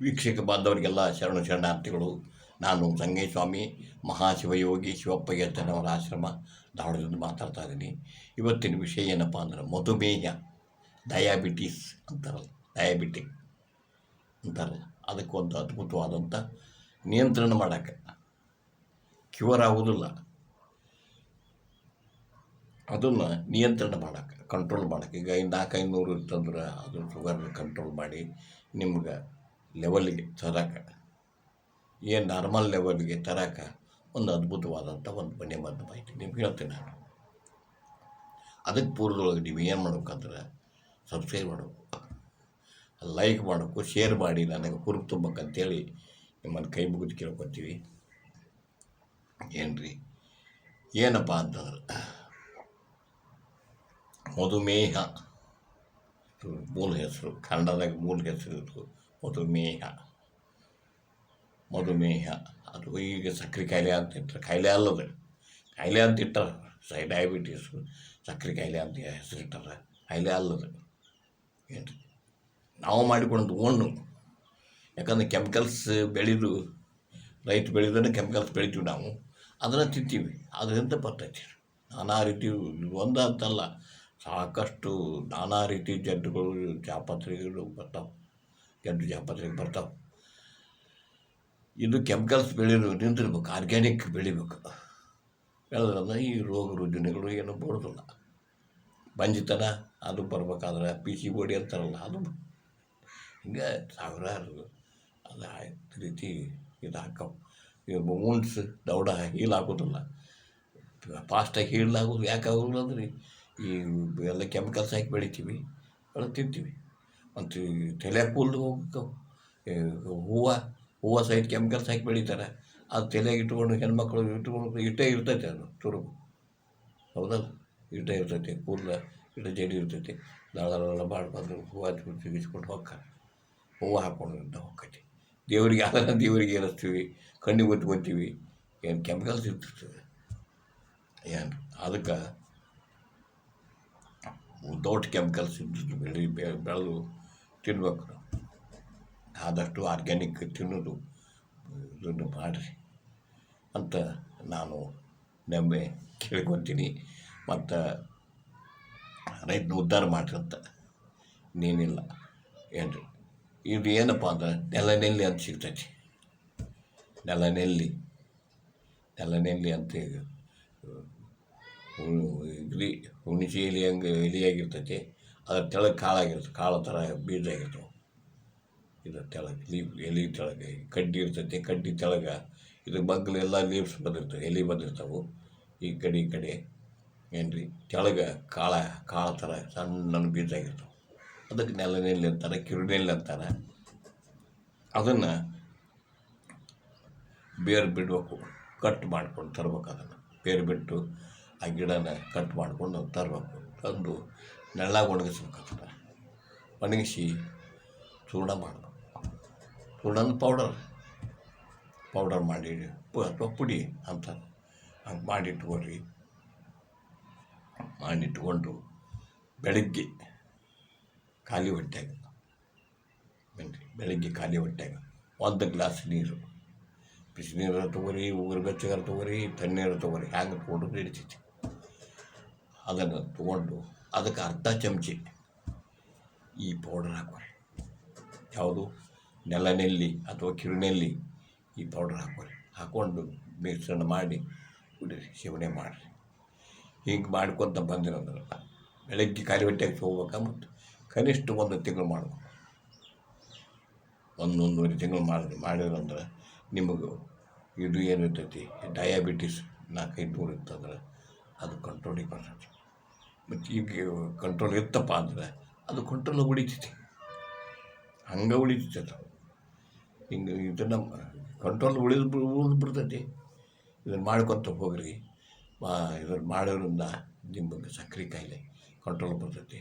ವೀಕ್ಷಕ ಬಾಂಧವರಿಗೆಲ್ಲ ಶರಣ ಶರಣಾರ್ಥಿಗಳು, ನಾನು ಸಂಗೇಸ್ವಾಮಿ, ಮಹಾಶಿವಯೋಗಿ ಶಿವಪ್ಪಯ್ಯ ತನ್ನವರ ಆಶ್ರಮ ಧಾರವಾಡದಿಂದ ಮಾತಾಡ್ತಾ ಇದ್ದೀನಿ. ಇವತ್ತಿನ ವಿಷಯ ಏನಪ್ಪ ಅಂದ್ರೆ ಮಧುಮೇಹ ಡಯಾಬಿಟೀಸ್ ಅಂತಾರಲ್ಲ ಡಯಾಬಿಟಿಕ್ ಅಂತಾರಲ್ಲ ಅದಕ್ಕೊಂದು ಅದ್ಭುತವಾದಂಥ ನಿಯಂತ್ರಣ ಮಾಡೋಕ್ಕೆ ಕ್ಯೂರ್ ಆಗೋದಿಲ್ಲ ಅದನ್ನು ನಿಯಂತ್ರಣ ಮಾಡೋಕ್ಕೆ ಕಂಟ್ರೋಲ್ ಮಾಡೋಕ್ಕೆ. ಈಗ ಇನ್ನು ನಾಲ್ಕೈದು ನೂರು ಇತ್ತಂದ್ರೆ ಅದು ಶುಗರ್ ಕಂಟ್ರೋಲ್ ಮಾಡಿ ನಿಮ್ಗೆ ಲೆವೆಲ್ಗೆ ತರಕ್ಕೆ ಏನು ನಾರ್ಮಲ್ ಲೆವೆಲ್ಗೆ ತರಕ್ಕೆ ಒಂದು ಅದ್ಭುತವಾದಂಥ ಒಂದು ಮನೆ ಮದ್ದು ಮಾಹಿತಿ ನಿಮ್ಗೆ ಹೇಳ್ತೀನಿ ನಾನು. ಅದಕ್ಕೆ ಪೂರ್ವದೊಳಗೆ ನೀವು ಏನು ಮಾಡ್ಬೇಕಂದ್ರೆ ಸಬ್ಸ್ಕ್ರೈಬ್ ಮಾಡಬೇಕು ಲೈಕ್ ಮಾಡಬೇಕು ಶೇರ್ ಮಾಡಿ, ನನಗೆ ಹುರುಪು ತುಂಬಕ್ಕಂತೇಳಿ ನಿಮ್ಮನ್ನು ಕೈ ಮುಗಿದು ಕೇಳ್ಕೊತೀವಿ. ಏನು ರೀ ಏನಪ್ಪ ಅಂತಂದ್ರೆ ಮಧುಮೇಹ. ಮೂಲ ಹೆಸರು, ಕನ್ನಡದಾಗ ಮೂಲ ಹೆಸರು ಇದು ಮಧುಮೇಹ. ಮಧುಮೇಹ. ಅದು ಈಗ ಸಕ್ಕರೆ ಕಾಯಿಲೆ ಅಂತ ಇಟ್ಟರೆ ಕಾಯಿಲೆ ಅಲ್ಲದೆ ಕಾಯಿಲೆ ಅಂತ ಇಟ್ಟಾರ. ಸೈ ಡಯಾಬಿಟೀಸು ಸಕ್ಕರೆ ಕಾಯಿಲೆ ಅಂತ ಹೆಸರಿಟ್ಟಾರ ಕಾಯಿಲೆ ಅಲ್ಲದೆ. ಏನು ನಾವು ಮಾಡಿಕೊಂಡು ಮಣ್ಣು. ಯಾಕಂದ್ರೆ ಕೆಮಿಕಲ್ಸ್ ಬೆಳೆದು, ರೈತ ಬೆಳೆದನ್ನು ಕೆಮಿಕಲ್ಸ್ ಬೆಳಿತೀವಿ ನಾವು. ಅದನ್ನು ತಿಂತೀವಿ. ಅದರಿಂದ ಬರ್ತೈತಿ ನಾನಾ ರೀತಿ ಒಂದು ಅಂತಲ್ಲ ಸಾಕಷ್ಟು ನಾನಾ ರೀತಿ ಜಡ್ಡುಗಳು ಜಾಪತ್ರೆಗಳು ಬರ್ತಾವೆ. ಜಡ್ಡು ಜಾಪತ್ರೆಗೆ ಬರ್ತಾವೆ. ಇದು ಕೆಮಿಕಲ್ಸ್ ಬೆಳೆಯೋದು ನಿಂತಿರ್ಬೇಕು, ಆರ್ಗ್ಯಾನಿಕ್ ಬೆಳಿಬೇಕು. ಬೆಳೆದ್ರಂದ್ರೆ ಈ ರೋಗ ರುಜಿನಗಳು ಏನು ಬರೋದಿಲ್ಲ. ಬಂಜಿತನ, ಅದು ಬರ್ಬೇಕಾದ್ರೆ ಪಿ ಸಿ ಬೋಡಿ ಅಂತಾರಲ್ಲ, ಅದು ಹಿಂಗೆ ಸಾವಿರಾರು ಅದು ರೀತಿ ಇದು ಹಾಕವು. ಈಗ ದೌಡ ಹೀಲ್ ಆಗೋದಿಲ್ಲ. ಫಾಸ್ಟಾಗಿ ಹೀಲ್ ಆಗೋದು ಯಾಕೆ ಆಗೋದಿಲ್ಲ ಅಂದ್ರೆ ಈ ಎಲ್ಲ ಕೆಮಿಕಲ್ಸ್ ಹಾಕಿ ಬೆಳಿತೀವಿ ಎಲ್ಲ ತಿಂತೀವಿ ಮತ್ತು ತಲೆ ಕೂದಲು ಹೋಗ್ತಾವೆ ಹೂವು ಹೂವು ಸಹಿತ ಕೆಮಿಕಲ್ಸ್ ಹಾಕಿ ಬೆಳಿತಾರೆ. ಅದು ತಲೆಗೆ ಇಟ್ಕೊಂಡು ಹೆಣ್ಮಕ್ಳು ಇಟ್ಕೊಂಡು ಇಟ್ಟೇ ಇರ್ತೈತೆ ಅದು ತುರುಬು ಹೌದಲ್ಲ? ಇಟ್ಟೇ ಇರ್ತೈತೆ ಕೂದಲ ಇಟ್ಟ ಜಡಿ ಇರ್ತೈತೆ. ದಳ ಮಾಡ್ಕೊಂಡು ಹೂವು ತೆಗಿಸ್ಕೊಂಡು ಹೋಗ್ತಾರೆ. ಹೂವು ಹಾಕ್ಕೊಂಡು ಅಂತ ಹೋಗ್ತೈತಿ ದೇವರಿಗೆ ಅದನ್ನು ದೇವರಿಗೆ ಏರಿಸ್ತೀವಿ. ಕಣ್ಣಿಗೆ ಒತ್ಕೊತೀವಿ ಏನು ಕೆಮಿಕಲ್ಸ್ ಇರ್ತಿರ್ತದೆ ಏನು, ಅದಕ್ಕೆ ವಿತೌಟ್ ಕೆಮಿಕಲ್ಸ್ ಇದ್ದು ಬೆಳೆ ಬೆಳೆದು ತಿನ್ಬೇಕು. ಆದಷ್ಟು ಆರ್ಗ್ಯಾನಿಕ್ ತಿನ್ನೋದು ಇದನ್ನು ಮಾಡಿರಿ ಅಂತ ನಾನು ನೆಮ್ಮೆ ಕೇಳ್ಕೊತೀನಿ. ಮತ್ತು ರೈತನ ಉದ್ಧಾರ ಮಾಡಿರಂತ ನೀನಿಲ್ಲ ರೀ ಇದು ಏನಪ್ಪ ಅಂದ್ರೆ ನೆಲನೆಲ್ಲಿ ಅಂತ ಸಿಗ್ತೈತಿ. ನೆಲನೆಲ್ಲಿ ನೆಲನೆಲ್ಲಿ ಅಂತ ಇದ್ರಿ ಹುಣಸೆ ಎಲೆ ಹಂಗೆ ಎಲೆಯಾಗಿರ್ತೈತಿ ಅದ್ರ ತೆಳಗೆ ಕಾಳಾಗಿರ್ತದೆ ಕಾಳು ಥರ ಬೀಜ ಆಗಿರ್ತವೆ. ಇದು ತೆಳಗೆ ಲೀಫ್ ಎಲೆ ತೆಳಗೆ ಕಡ್ಡಿ ಇರ್ತೈತಿ, ಕಡ್ಡಿ ತೆಳಗೆ ಇದು ಮಗ್ಲು ಎಲ್ಲ ಲೀವ್ಸ್ ಬಂದಿರ್ತವೆ, ಎಲೆ ಬಂದಿರ್ತಾವೆ. ಈ ಕಡೆ ಈ ಕಡೆ ಏನು ರೀ ತೆಳಗೆ ಕಾಳ, ಕಾಳು ಥರ ಸಣ್ಣ ಬೀಜ ಆಗಿರ್ತವೆ. ಅದಕ್ಕೆ ನೆಲನೆಲ್ಲಿ ಅಂತಾರೆ, ಕಿರುನೆಲ್ಲಿ ಅಂತಾರೆ. ಅದನ್ನು ಬೇರು ಬಿಡಬೇಕು ಕಟ್ ಮಾಡ್ಕೊಂಡು ತರ್ಬೇಕು ಅದನ್ನು. ಬೇರು ಬಿಟ್ಟು ಆ ಗಿಡನ ಕಟ್ ಮಾಡ್ಕೊಂಡು ತರಬೇಕು. ತಂದು ನೆಳ್ಳಾಗ ಒಣಗಿಸ್ಬೇಕಾಗ್ತದೆ ಒಣಗಿಸಿ ಚೂರ್ಣ ಮಾಡಬೇಕು. ಚೂರ್ಣ ಅಂದ್ರೆ ಪೌಡರ್ ಪೌಡರ್ ಮಾಡಿ ಅಥವಾ ಪುಡಿ ಅಂತ ಹಂಗೆ ಮಾಡಿಟ್ಕೊಳ್ರಿ ಮಾಡಿಟ್ಕೊಂಡು ಬೆಳಗ್ಗೆ ಖಾಲಿ ಹೊಟ್ಟೆಗೆ ಬನ್ನಿ. ಬೆಳಗ್ಗೆ ಖಾಲಿ ಹೊಟ್ಟೆಗ ಒಂದು ಗ್ಲಾಸ್ ನೀರು. ಬಿಸಿನೀರು ತಗೋರಿ ಉಗುರು ಬೆಚ್ಚಗಾರ ತಗೋರಿ ತಣ್ಣೀರು ತೊಗೊರಿ ಹ್ಯಾಂಗೆ ತೊಗೊಂಡು ನಡೀತೈತಿ ಅದನ್ನು ತೊಗೊಂಡು ಅದಕ್ಕೆ ಅರ್ಧ ಚಮಚಿ ಈ ಪೌಡರ್ ಹಾಕೋರಿ ಯಾವುದು? ನೆಲನೆಲ್ಲಿ ಅಥವಾ ಕಿರುನೆಲ್ಲಿ ಈ ಪೌಡರ್ ಹಾಕೋರಿ ಹಾಕ್ಕೊಂಡು ಮಿಶ್ರಣ ಮಾಡಿ ಕುಡೀರಿ ಸೇವನೆ ಮಾಡಿರಿ. ಹಿಂಗೆ ಮಾಡ್ಕೊತ ಬಂದಿರೋದ್ರ ಬೆಳಗ್ಗೆ ಖಾಲಿ ಹೊಟ್ಟೆಗೆ ಹೋಗ್ಬೇಕಾ ಮತ್ತು ಕನಿಷ್ಠ ಒಂದು ತಿಂಗಳು ಮಾಡಬೇಕು. ಒಂದೊಂದುವರೆ ತಿಂಗಳು ಮಾಡಿದ್ರೆ ಮಾಡಿದ್ರಂದ್ರೆ ನಿಮಗೆ ಇದು ಏನಿರ್ತೈತಿ? ಡಯಾಬಿಟಿಸ್ ನಾಲ್ಕೈದು ನೂರು ಇತ್ತಂದ್ರೆ ಅದು ಕಂಟ್ರೋಲಿಗೆ ಬರ್ತೈತಿ ಮತ್ತು ಈಗ ಕಂಟ್ರೋಲ್ ಇತ್ತಪ್ಪ ಅಂದ್ರೆ ಅದು ಕಂಟ್ರೋಲ್ ಉಳಿತೈತಿ ಹಂಗೆ ಉಳಿತೈತಿ ಅದು ಹಿಂಗೆ ಇದನ್ನು ಕಂಟ್ರೋಲ್ ಉಳಿದು ಉಳಿದು ಬಿಡ್ತೈತಿ ಇದನ್ನು ಮಾಡ್ಕೊತ ಹೋಗ್ರಿ ಮಾ ಇದನ್ನು ಮಾಡೋದ್ರಿಂದ ನಿಮಗೆ ಸಕ್ಕರೆ ಕಾಯಿಲೆ ಕಂಟ್ರೋಲ್ ಬರ್ತೈತಿ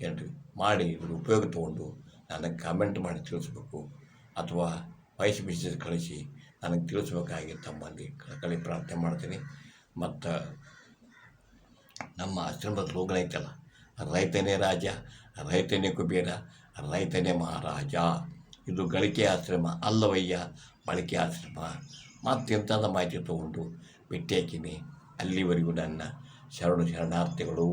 ಏನ್ರಿ ಮಾಡಿ ಇದ್ರ ಉಪಯೋಗ ತೊಗೊಂಡು ನನಗೆ ಕಾಮೆಂಟ್ ಮಾಡಿ ತಿಳಿಸ್ಬೇಕು ಅಥವಾ ವಾಯ್ಸ್ ಮೆಸೇಜ್ ಕಳಿಸಿ ನನಗೆ ತಿಳಿಸ್ಬೇಕಾಗಿ ತಮ್ಮಲ್ಲಿ ಕಳಕಳಿ ಪ್ರಾರ್ಥನೆ ಮಾಡ್ತೀನಿ ಮತ್ತು ನಮ್ಮ ಆಶ್ರಮದ ಸ್ಲೋಗನ್ ಐತಲ್ಲ. ರೈತನೇ ರಾಜ, ರೈತನೇ ಕುಬೇರ, ರೈತನೇ ಮಹಾರಾಜ. ಇದು ಗಳಿಕೆ ಆಶ್ರಮ ಅಲ್ಲವಯ್ಯ ಬಳಕೆ ಆಶ್ರಮ. ಮತ್ತೆಂಥದ ಮಾಹಿತಿ ತೊಗೊಂಡು ಬಿಟ್ಟೇಕಿನಿ ಅಲ್ಲಿವರೆಗೂ ನನ್ನ ಶರಣು ಶರಣಾರ್ಥಿಗಳು.